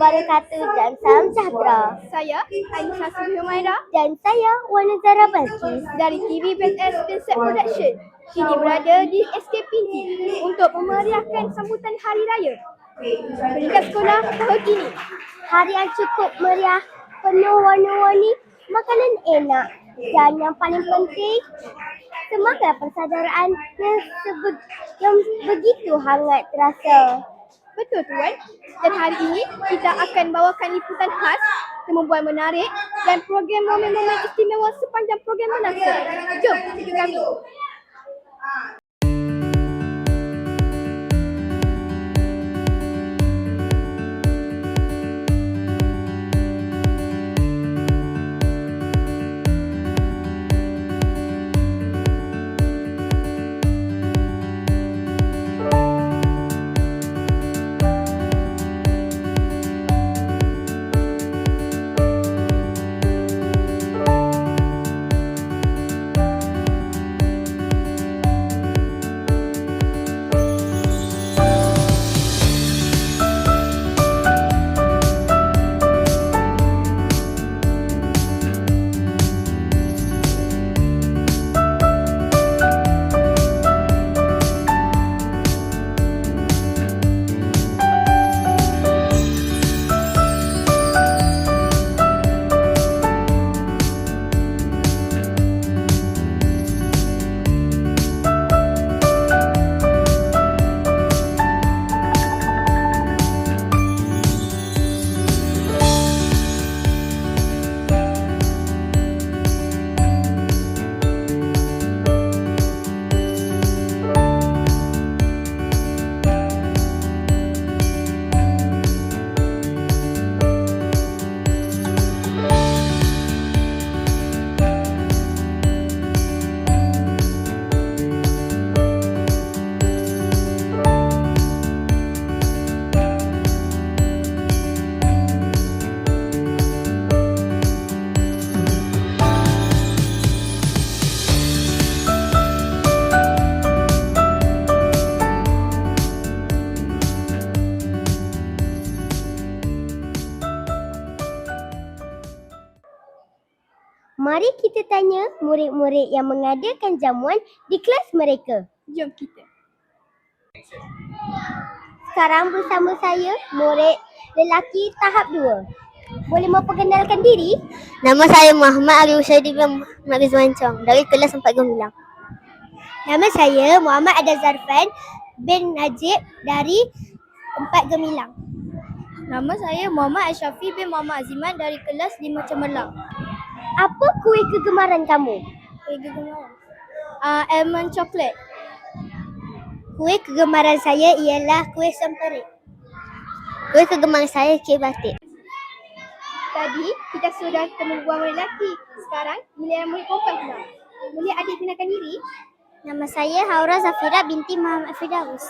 wabarakatuh dan salam sejahtera. Saya Aisyah Subi Humaira Dan saya Wana Zara Balkis. dari TV BSS Prinsep Production. Kini berada di SKPT untuk memeriahkan sambutan Hari Raya. Peringkat sekolah tahun ini. Hari yang cukup meriah, penuh warna-warni, makanan enak. Dan yang paling penting, semangat persaudaraan yang, sebe- yang begitu hangat terasa. Betul tuan. Dan hari ini kita akan bawakan liputan khas, temubuan menarik dan program momen-momen istimewa sepanjang program menasa. Jom ikuti kami. Mari kita tanya murid-murid yang mengadakan jamuan di kelas mereka. Jom kita. Sekarang bersama saya, murid lelaki tahap 2. Boleh memperkenalkan diri? Nama saya Muhammad Ari Usaidi bin Muhammad Rizwan Chong dari kelas 4 Gemilang. Nama saya Muhammad Adel Zarfan bin Najib dari 4 Gemilang. Nama saya Muhammad Asyafi bin Muhammad Aziman dari kelas 5 Cemerlang. Apa kuih kegemaran kamu? Kuih kegemaran. Uh, almond chocolate. Kuih kegemaran saya ialah kuih semperit. Kuih kegemaran saya kek batik. Tadi kita sudah temu buah murid lelaki. Sekarang giliran murid perempuan pula. Boleh adik kenalkan diri? Nama saya Haura Zafira binti Muhammad Firdaus.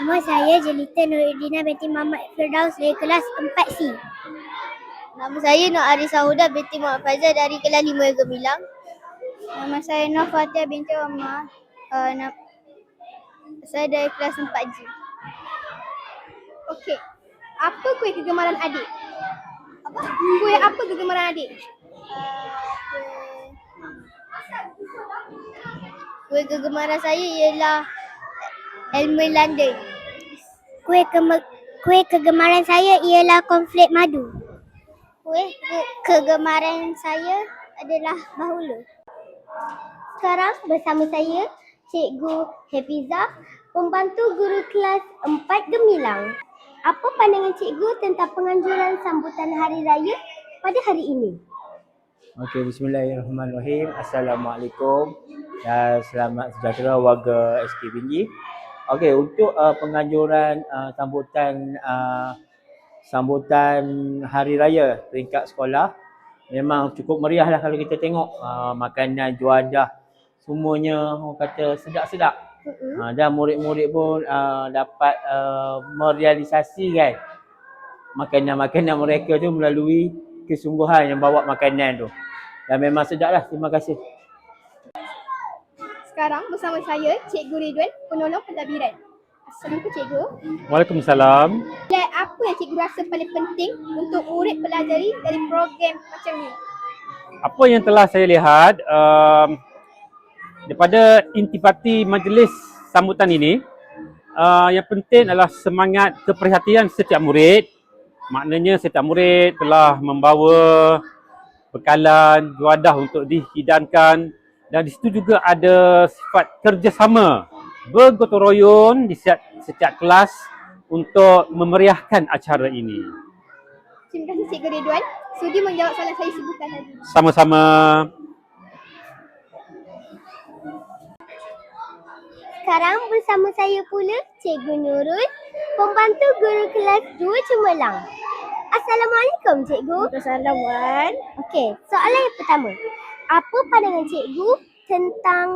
Nama saya Jelita Nuruddina binti Muhammad Firdaus dari kelas 4C. Nama saya Nur Arisa Huda binti Muhammad Faizal dari kelas 5 Gemilang. Nama saya Nur Fatia binti Omar. Uh, na- saya dari kelas 4G. Okey. Apa kuih kegemaran adik? Apa? Kuih apa kegemaran adik? Kuih kegemaran saya ialah Elmer London. Kuih ke- kuih kegemaran saya ialah konflik madu. Kuih ke- kegemaran saya adalah bahulu. Sekarang bersama saya Cikgu Hafiza, pembantu guru kelas 4 Gemilang. Apa pandangan cikgu tentang penganjuran sambutan Hari Raya pada hari ini? Okey, bismillahirrahmanirrahim. Assalamualaikum dan selamat sejahtera warga SK Binji. Okey, untuk uh, penganjuran uh, sambutan uh, sambutan hari raya peringkat sekolah memang cukup meriah lah kalau kita tengok uh, makanan juadah semuanya orang kata sedap-sedap. Ha, dan murid-murid pun uh, dapat uh, merealisasikan makanan-makanan mereka tu melalui kesungguhan yang bawa makanan tu. Dan memang sedap lah. Terima kasih. Sekarang bersama saya Cikgu Ridwan, penolong pentadbiran. Assalamualaikum cikgu. Waalaikumsalam. Nilai apa yang cikgu rasa paling penting untuk murid pelajari dari program macam ni? Apa yang telah saya lihat um, daripada intipati majlis sambutan ini, uh, yang penting adalah semangat keperhatian setiap murid. Maknanya setiap murid telah membawa bekalan, juadah untuk dihidangkan dan di situ juga ada sifat kerjasama bergotong royong di setiap, setiap kelas untuk memeriahkan acara ini. Terima kasih Cikgu Ridwan. Sudi menjawab soalan saya sebutan tadi. Sama-sama. Sekarang bersama saya pula Cikgu Nurul, pembantu guru kelas 2 Cemerlang. Assalamualaikum Cikgu. Assalamualaikum Wan. Okey, soalan yang pertama. Apa pandangan Cikgu tentang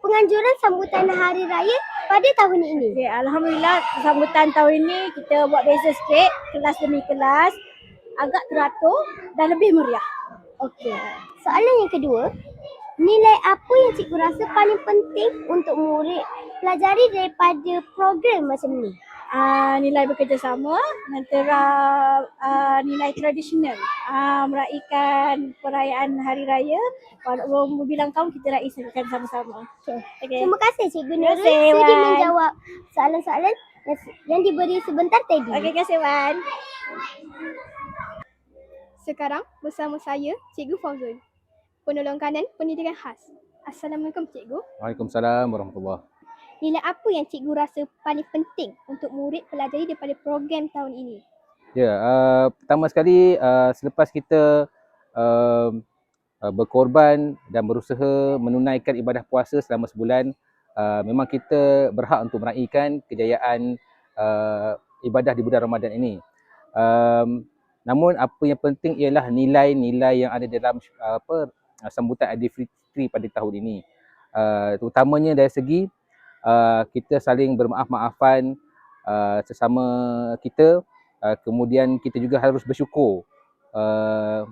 penganjuran sambutan Hari Raya pada tahun ini? Okay, Alhamdulillah sambutan tahun ini kita buat beza sikit kelas demi kelas agak teratur dan lebih meriah. Okey. Soalan yang kedua, nilai apa yang cikgu rasa paling penting untuk murid pelajari daripada program macam ni? Uh, nilai bekerjasama antara uh, nilai tradisional uh, meraihkan perayaan hari raya walaupun bilang tahun kita raihkan sama-sama. Okey. Okay. Terima kasih Cikgu Terima Nurul kasih, sudi menjawab soalan-soalan yang, yang diberi sebentar tadi. Okey, terima kasih Wan. Sekarang bersama saya Cikgu Fauzul. Penolong kanan pendidikan khas. Assalamualaikum Cikgu. Waalaikumsalam warahmatullahi Nilai apa yang cikgu rasa paling penting untuk murid pelajari daripada program tahun ini? Ya, uh, pertama sekali uh, selepas kita uh, uh, berkorban dan berusaha menunaikan ibadah puasa selama sebulan, uh, memang kita berhak untuk meraihkan kejayaan uh, ibadah di bulan Ramadan ini. Um, namun apa yang penting ialah nilai-nilai yang ada dalam uh, apa uh, sambutan Aidilfitri pada tahun ini. Uh, terutamanya dari segi uh, kita saling bermaaf-maafan uh, sesama kita uh, kemudian kita juga harus bersyukur uh,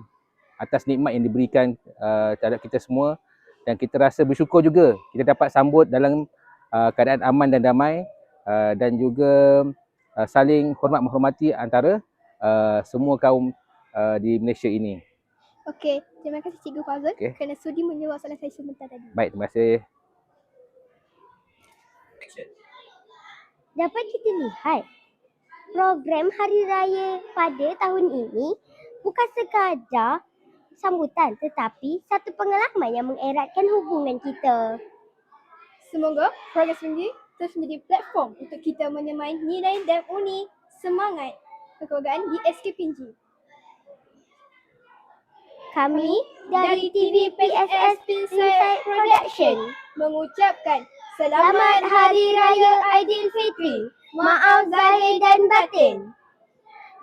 atas nikmat yang diberikan uh, terhadap kita semua dan kita rasa bersyukur juga kita dapat sambut dalam uh, keadaan aman dan damai uh, dan juga uh, saling hormat menghormati antara uh, semua kaum uh, di Malaysia ini. Okey, terima kasih Cikgu Fauzul Okey. kerana sudi menjawab soalan saya sebentar tadi. Baik, terima kasih. Dapat kita lihat program Hari Raya pada tahun ini bukan sekadar sambutan tetapi satu pengalaman yang mengeratkan hubungan kita. Semoga program ini terus menjadi platform untuk kita menyemai nilai dan uni semangat kekeluargaan di SKPNG. Kami dari TV PSS Insight Production mengucapkan Selamat Hari Raya Aidilfitri. Maaf zahir dan batin.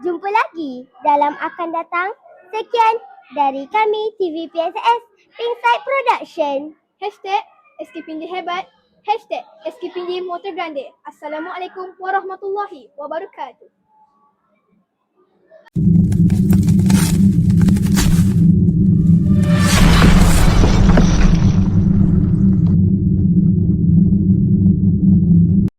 Jumpa lagi dalam akan datang. Sekian dari kami TV PSS Insight Production. Hashtag SKPNG hebat. Hashtag SKPNG Motor Grande. Assalamualaikum warahmatullahi wabarakatuh.